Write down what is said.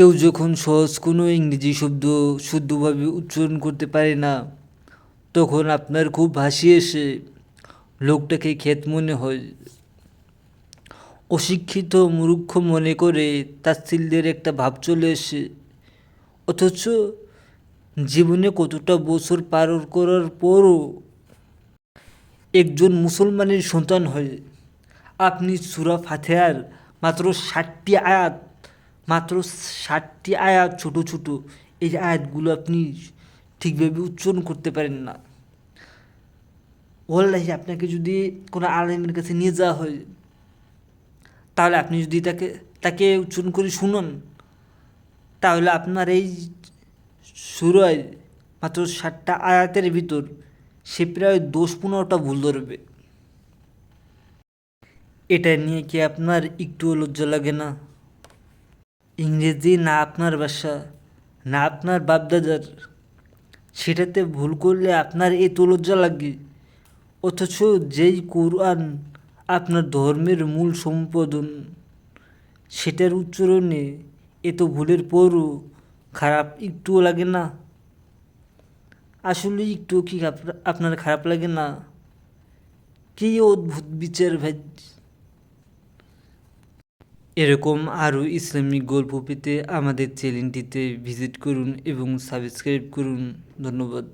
কেউ যখন সহজ কোনো ইংরেজি শব্দ শুদ্ধভাবে উচ্চারণ করতে পারে না, তখন আপনার খুব হাসি এসে লোকটাকে ক্ষেত মনে হয়। অশিক্ষিত মূর্খ মনে করে তাচ্ছিল্যের একটা ভাব চলে এসে, অথচ জীবনে কতটা বছর পার করার পরও একজন মুসলমানের সন্তান হয়ে। আপনি সুরা ফাতেহার মাত্র ষাটটি আয়াত মাত্র ষাটটি আয়াত, ছোট ছোট, এই আয়াতগুলো আপনি ঠিকভাবে উচ্চারণ করতে পারেন না। ওল্লাহি আপনাকে যদি কোনো আলেমের কাছে নিয়ে যাওয়া হয়, তাহলে আপনি যদি তাকে তাকে উচ্চারণ করে শুনুন, তাহলে আপনার এই সুরায় মাত্র ষাটটা আয়াতের ভিতর সে প্রায় দশ পনেরোটা ভুল ধরবে। এটা নিয়ে কি আপনার একটুও লজ্জা লাগে না? ইংরেজি না আপনার ভাষা, না আপনার বাপদাদার, সেটাতে ভুল করলে আপনার এত লজ্জা লাগে। অথচ যেই কোরআন আপনার ধর্মের মূল সম্পাদন, সেটার উচ্চারণে এত ভুলের পরও খারাপ একটুও লাগে না। আসলে একটু কি আপ- আপনার খারাপ লাগে না? কি অদ্ভুত বিচার ভাই। এরকম আরও ইসলামিক গল্প পেতে আমাদের চ্যানেলটিতে ভিজিট করুন এবং সাবস্ক্রাইব করুন। ধন্যবাদ।